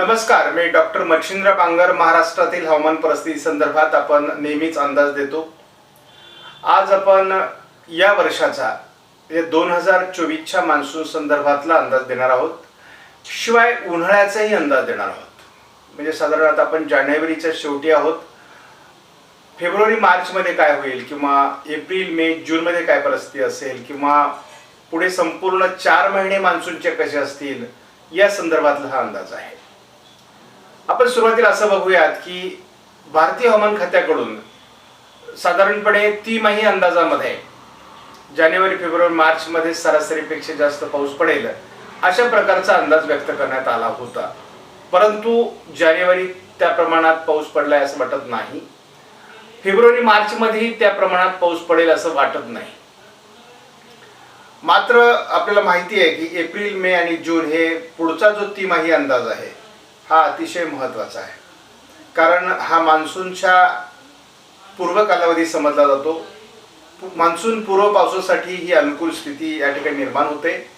नमस्कार मी डॉक्टर मच्छिंद्र बांगर महाराष्ट्रातील हवामान परिस्थिती संदर्भात आपण नेहमीच अंदाज देतो. आज आपण या वर्षाचा म्हणजे दोन हजार चोवीसच्या मान्सून संदर्भातला अंदाज देणार आहोत. शिवाय उन्हाळ्याचाही अंदाज देणार आहोत. म्हणजे साधारणतः आपण जानेवारीच्या शेवटी आहोत. फेब्रुवारी मार्चमध्ये काय होईल किंवा एप्रिल मे जूनमध्ये काय परिस्थिती असेल किंवा पुढे संपूर्ण चार महिने मान्सूनचे कसे असतील या संदर्भातला हा अंदाज आहे. आपण सुरुवातीला असं बघूयात की भारतीय हवामान खात्याकडून साधारणपणे तिमाही अंदाजामध्ये जानेवारी फेब्रुवारी मार्चमध्ये सरासरीपेक्षा जास्त पाऊस पडेल अशा प्रकारचा अंदाज व्यक्त करण्यात आला होता. परंतु जानेवारी त्या प्रमाणात पाऊस पडलाय असं वाटत नाही. फेब्रुवारी मार्चमध्येही त्या प्रमाणात पाऊस पडेल असं वाटत नाही. मात्र आपल्याला माहिती आहे की एप्रिल मे आणि जून हे पुढचा जो तिमाही अंदाज आहे हा अतिशय महत्त्वाचा आहे. कारण हा मान्सूनच्या पूर्व कालावधी समजला जातो. मान्सून पूर्व पावसासाठी ही अनुकूल स्थिती या ठिकाणी निर्माण होते.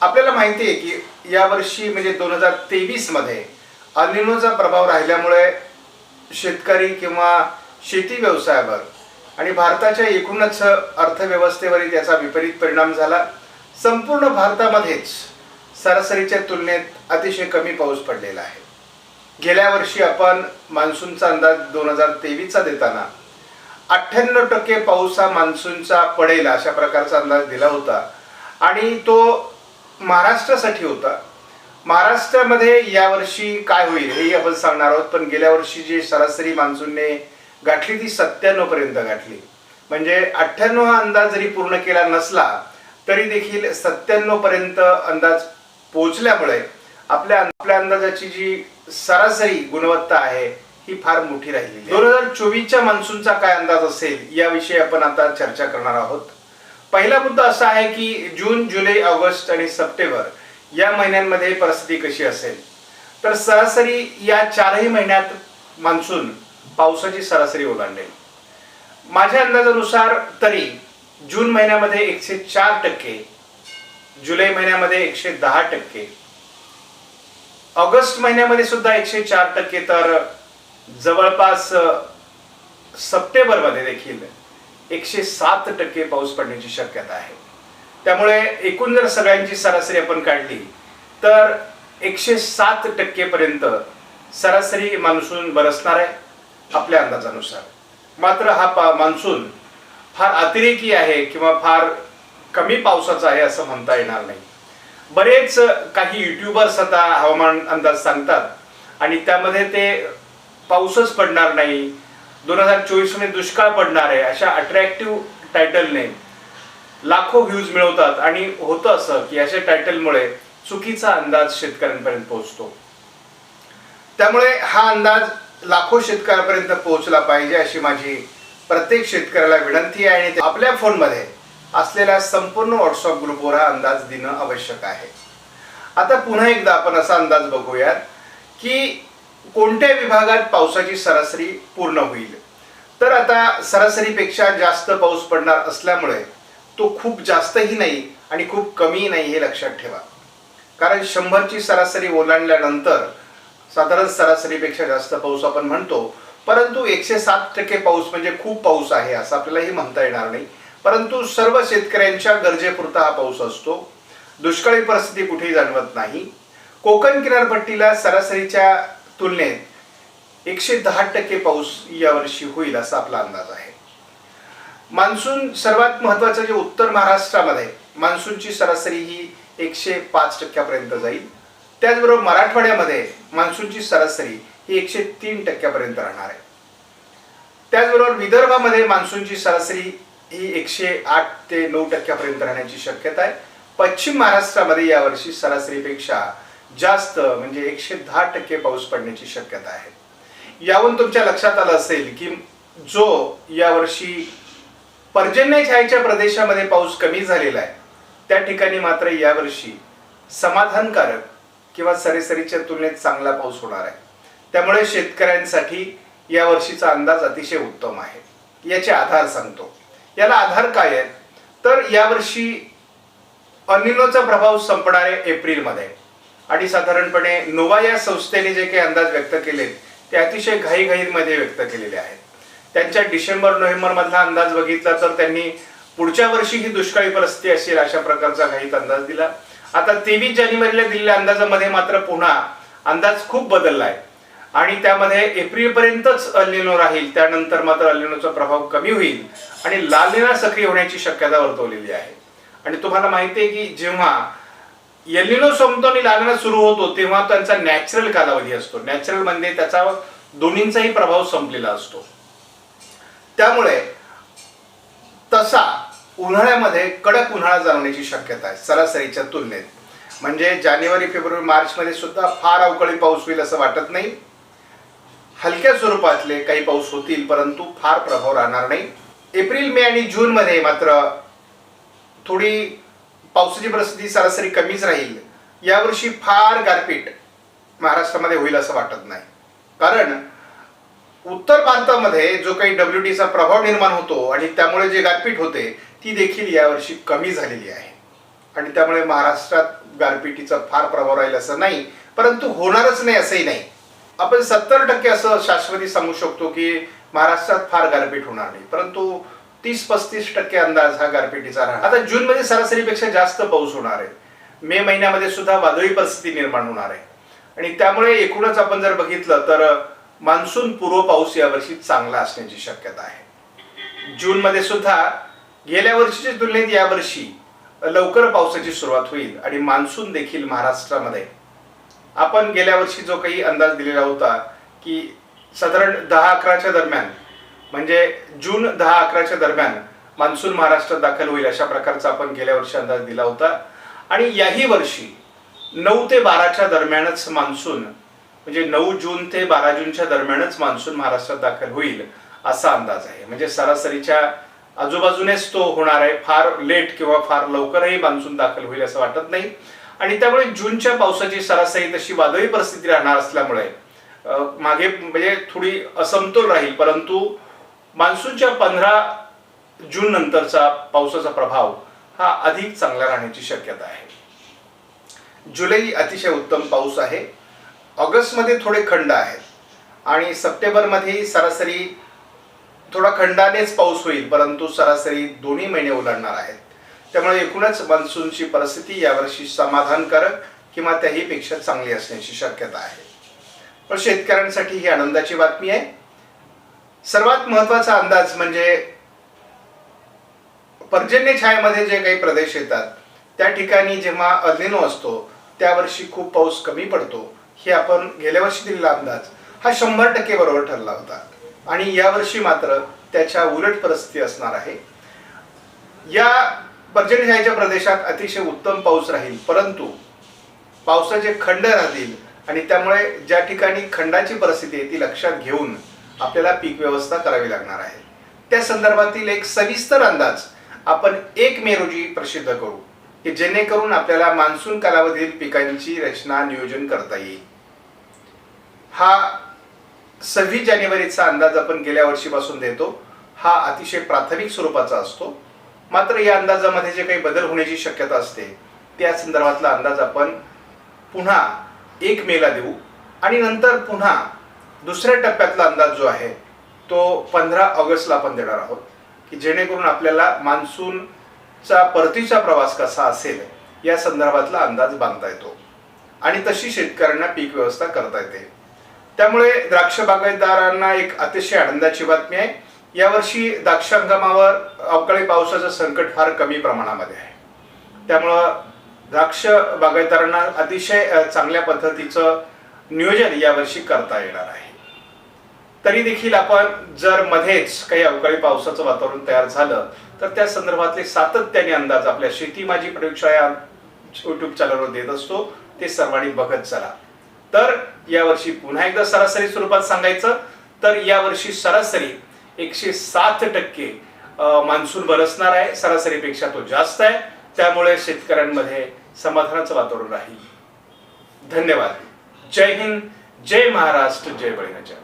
आपल्याला माहिती आहे की यावर्षी म्हणजे दोन हजार तेवीसमध्ये अनिनोचा प्रभाव राहिल्यामुळे शेतकरी किंवा शेती व्यवसायावर आणि भारताच्या एकूणच अर्थव्यवस्थेवरही त्याचा विपरीत परिणाम झाला. संपूर्ण भारतामध्येच सरासरीच्या तुलनेत अतिशय कमी पाऊस पडलेला आहे. गेल्या वर्षी आपण मान्सूनचा अंदाज दोन हजार तेवीसचा देताना अठ्ठ्याण्णव टक्के पाऊस हा मान्सूनचा पडेल अशा प्रकारचा अंदाज दिला होता. आणि तो महाराष्ट्रासाठी होता. महाराष्ट्रामध्ये यावर्षी काय होईल हेही आपण सांगणार आहोत पण गेल्या वर्षी जी सरासरी मान्सूनने गाठली ती सत्त्याण्णवपर्यंत गाठली. म्हणजे अठ्ठ्याण्णव हा अंदाज जरी पूर्ण केला नसला तरी देखील सत्त्याण्णवपर्यंत अंदाज पोहोचल्यामुळे आपल्या आपल्या अंदाजाची जी सरासरी गुणवत्ता आहे ही फार मोठी राहिली दोन हजार चोवीसच्या मान्सूनचा काय अंदाज असेल याविषयी आपण आता चर्चा करणार आहोत. पहिला मुद्दा असा आहे की जून जुलै ऑगस्ट आणि सप्टेंबर या महिन्यांमध्ये परिस्थिती कशी असेल? तर सरासरी या चारही महिन्यात मान्सून पावसाची सरासरी ओलांडेल. माझ्या अंदाजानुसार तरी जून महिन्यामध्ये एकशे चार टक्के जुलै महिन्यामध्ये एकशे दहा टक्के. ऑगस्ट महिन्यामध्ये सुद्धा एकशे चार टक्के तर जवळपास सप्टेंबरमध्ये देखील एकशे सात टक्के पाऊस पडण्याची शक्यता आहे. त्यामुळे एकूण जर सगळ्यांची सरासरी आपण काढली तर एकशे सात टक्केपर्यंत सरासरी मान्सून बरसणार आहे आपल्या अंदाजानुसार. मात्र हा पा मान्सून फार अतिरेकी आहे किंवा फार कमी पावसाचा आहे असं म्हणता येणार नाही. बरेच काही युट्यूबर्स आता हवामान अंदाज सांगतात आणि त्यामध्ये ते पाऊसच पडणार नाही. दोन हजार चोवीसमध्ये दुष्काळ पडणार आहे अशा अट्रॅक्टिव्ह टायटलने लाखो व्ह्यूज मिळवतात आणि होतं असं की अशा टायटलमुळे चुकीचा अंदाज शेतकऱ्यांपर्यंत पोहोचतो. त्यामुळे हा अंदाज लाखो शेतकऱ्यापर्यंत पोहोचला पाहिजे अशी माझी प्रत्येक शेतकऱ्याला विनंती आहे आणि आपल्या फोनमध्ये असलेल्या संपूर्ण व्हॉट्सअप ग्रुपवर हा अंदाज देणं आवश्यक आहे. आता पुन्हा एकदा आपण असा अंदाज बघूयात की कोणत्या विभागात पावसाची सरासरी पूर्ण होईल? तर आता सरासरीपेक्षा जास्त पाऊस पडणार असल्यामुळे तो खूप जास्तही नाही आणि खूप कमी नाही हे लक्षात ठेवा. कारण शंभरची सरासरी ओलांडल्यानंतर साधारण सरासरीपेक्षा जास्त पाऊस आपण म्हणतो परंतु एकशे सात टक्के पाऊस म्हणजे खूप पाऊस आहे असं आपल्यालाही म्हणता येणार नाही. परंतु सर्व शेतकऱ्यांच्या गरजेपुरता हा पाऊस असतो. दुष्काळी परिस्थिती कुठेही जाणवत नाही. कोकण किनारपट्टीला सरासरीच्या तुलनेत एकशे दहा टक्के पाऊस यावर्षी होईल असा आपला अंदाज आहे. मान्सून सर्वात महत्वाचं जे उत्तर महाराष्ट्रामध्ये मान्सूनची सरासरी ही एकशे पाच टक्क्यापर्यंत जाईल. त्याचबरोबर मराठवाड्यामध्ये मान्सूनची सरासरी ही एकशे तीन टक्क्यापर्यंत राहणार आहे. त्याचबरोबर विदर्भामध्ये मान्सूनची सरासरी ही एकशे आठ ते नऊ टक्क्यापर्यंत राहण्याची शक्यता आहे. पश्चिम महाराष्ट्रामध्ये यावर्षी सरासरीपेक्षा जास्त म्हणजे एकशे दहा टक्के पाऊस पडण्याची शक्यता आहे. यावरून तुमच्या लक्षात आलं असेल की जो यावर्षी पर्जन्य छायेच्या प्रदेशामध्ये पाऊस कमी झालेला आहे त्या ठिकाणी मात्र यावर्षी समाधानकारक किंवा सरेसरीच्या तुलनेत चांगला पाऊस होणार आहे. त्यामुळे शेतकऱ्यांसाठी या वर्षीचा अंदाज अतिशय उत्तम आहे. याचे आधार सांगतो. याला आधार काय आहे? तर यावर्षी अनिलोचा प्रभाव संपणार आहे एप्रिलमध्ये. आणि साधारणपणे नोवा या संस्थेने जे काही अंदाज व्यक्त केलेत ते अतिशय घाईघाईमध्ये व्यक्त केलेले आहेत. त्यांच्या डिसेंबर नोव्हेंबरमधला अंदाज बघितला तर त्यांनी पुढच्या वर्षी ही दुष्काळी परिस्थिती असेल अशा प्रकारचा घाईत अंदाज दिला. आता तेवीस जानेवारीला दिलेल्या अंदाजामध्ये मात्र पुन्हा अंदाज खूप बदलला आहे. आणि त्यामध्ये एप्रिलपर्यंतच अल्निनो राहील त्यानंतर मात्र अल्निनोचा प्रभाव कमी होईल आणि लालिना सक्रिय होण्याची शक्यता वर्तवलेली आहे. आणि तुम्हाला माहिती आहे की जेव्हा एलिनो संपतो आणि लालिना सुरू होतो तेव्हा त्यांचा नॅचरल कालावधी असतो. नॅचरल म्हणजे त्याचा दोन्हींचाही प्रभाव संपलेला असतो. त्यामुळे तसा उन्हाळ्यामध्ये कडक उन्हाळा जाणवण्याची शक्यता आहे सरासरीच्या तुलनेत. म्हणजे जानेवारी फेब्रुवारी मार्चमध्ये सुद्धा फार अवकाळी पाऊस होईल असं वाटत नाही. हलक्या स्वरूपातले काही पाऊस होतील परंतु फार प्रभाव राहणार नाही. एप्रिल मे आणि जूनमध्ये मात्र थोडी पावसाची परिस्थिती सरासरी कमीच राहील. यावर्षी फार गारपीट महाराष्ट्रामध्ये होईल असं वाटत नाही. कारण उत्तर भारतामध्ये जो काही डब्ल्यू टीचा प्रभाव निर्माण होतो आणि त्यामुळे जे गारपीट होते ती देखील यावर्षी कमी झालेली आहे. आणि त्यामुळे महाराष्ट्रात गारपिटीचा फार प्रभाव राहील असं नाही परंतु होणारच नाही असंही नाही. आपण सत्तर टक्के असं शाश्वती सांगू शकतो की महाराष्ट्रात फार गारपीट होणार नाही. परंतु तीस पस्तीस टक्के अंदाज हा गारपिटीचा राहणार. आता जून मध्ये सरासरीपेक्षा जास्त पाऊस होणार आहे. मे महिन्यामध्ये सुद्धा वादळी परिस्थिती निर्माण होणार आहे. आणि त्यामुळे एकूणच आपण जर बघितलं तर मान्सून पूर्व पाऊस यावर्षी चांगला असण्याची शक्यता आहे. जून मध्ये सुद्धा गेल्या वर्षीच्या तुलनेत यावर्षी लवकर पावसाची सुरुवात होईल आणि मान्सून देखील महाराष्ट्रामध्ये आपण गेल्या वर्षी जो काही अंदाज दिलेला होता की साधारण दहा अकराच्या दरम्यान म्हणजे जून दहा अकराच्या दरम्यान मान्सून महाराष्ट्रात दाखल होईल अशा प्रकारचा आपण गेल्या वर्षी अंदाज दिला होता. आणि याही वर्षी नऊ ते बाराच्या दरम्यानच मान्सून म्हणजे नऊ जून ते बारा जूनच्या दरम्यानच मान्सून महाराष्ट्रात दाखल होईल असा अंदाज आहे. म्हणजे सरासरीच्या आजूबाजूनेच तो होणार आहे. फार लेट किंवा फार लवकरही मान्सून दाखल होईल असं वाटत नाही. आणि त्यामुळे जूनच्या पावसाची सरासरी तशी वादळी परिस्थिती राहणार असल्यामुळे मागे म्हणजे थोडी असमतोल राहील परंतु मान्सूनच्या पंधरा जून नंतरचा पावसाचा प्रभाव हा अधिक चांगला राहण्याची शक्यता आहे. जुलै अतिशय उत्तम पाऊस आहे. ऑगस्टमध्ये थोडे खंड आहेत. आणि सप्टेंबरमध्ये सरासरी थोडा खंडानेच पाऊस होईल परंतु सरासरी दोन्ही महिने ओलांडणार आहेत. त्यामुळे एकूणच मान्सूनची परिस्थिती यावर्षी समाधानकारक किंवा त्याहीपेक्षा चांगली असण्याची शक्यता आहे. पण शेतकऱ्यांसाठी ही आनंदाची बातमी आहे. सर्वात महत्त्वाचा अंदाज म्हणजे पर्जन्य छायामध्ये जे काही प्रदेश येतात त्या ठिकाणी जेव्हा अल्निनो असतो त्या वर्षी खूप पाऊस कमी पडतो. हे आपण गेल्या वर्षी दिलेला अंदाज. हा शंभर टक्के बरोबर ठरला होता. आणि यावर्षी मात्र त्याच्या उलट परिस्थिती असणार आहे. या पर्जन्यछायेच्या प्रदेशात अतिशय उत्तम पाऊस राहील. परंतु पावसाचे खंड राहतील आणि त्यामुळे ज्या ठिकाणी खंडाची परिस्थिती आहे ती लक्षात घेऊन आपल्याला पीक व्यवस्था करावी लागणार आहे. त्या संदर्भातील एक सविस्तर अंदाज आपण एक मे रोजी प्रसिद्ध करू की जेणेकरून आपल्याला मान्सून कालावधीतील पिकांची रचना नियोजन करता येईल. हा सव्वीस जानेवारीचा अंदाज आपण गेल्या वर्षीपासून देतो. हा अतिशय प्राथमिक स्वरूपाचा असतो. मात्र या अंदाजामध्ये जे काही बदल होण्याची शक्यता असते त्या संदर्भातला अंदाज आपण पुन्हा एक मेला देऊ. आणि नंतर पुन्हा दुसऱ्या टप्प्यातला अंदाज जो आहे तो पंधरा ऑगस्टला आपण देणार आहोत. की जेणेकरून आपल्याला मान्सूनचा परतीचा प्रवास कसा असेल या संदर्भातला अंदाज बांधता येतो. आणि तशी शेतकऱ्यांना पीक व्यवस्था करता येते. त्यामुळे द्राक्ष बागायतदारांना एक अतिशय आनंदाची बातमी आहे. यावर्षी द्राक्ष हंगामावर अवकाळी पावसाचं संकट फार कमी प्रमाणामध्ये आहे. त्यामुळं द्राक्ष बागायतदारांना अतिशय चांगल्या पद्धतीचं नियोजन यावर्षी करता येणार आहे. तरी देखील आपण जर मध्येच काही अवकाळी पावसाचं वातावरण तयार झालं तर त्या संदर्भातले सातत्याने अंदाज आपल्या शेती माझी प्रयोगशाळा युट्यूब चॅनलवर देत असतो ते सर्वांनी बघत चला. तर यावर्षी पुन्हा एकदा सरासरी स्वरूपात सांगायचं तर यावर्षी सरासरी एकशे सात टक्के मान्सून बरसणार आहे सरासरीपेक्षा तो जास्त आहे. त्यामुळे शेतकऱ्यांमध्ये समाधानाचं वातावरण राहील. धन्यवाद. जय हिंद जय महाराष्ट्र जय बळीराजा.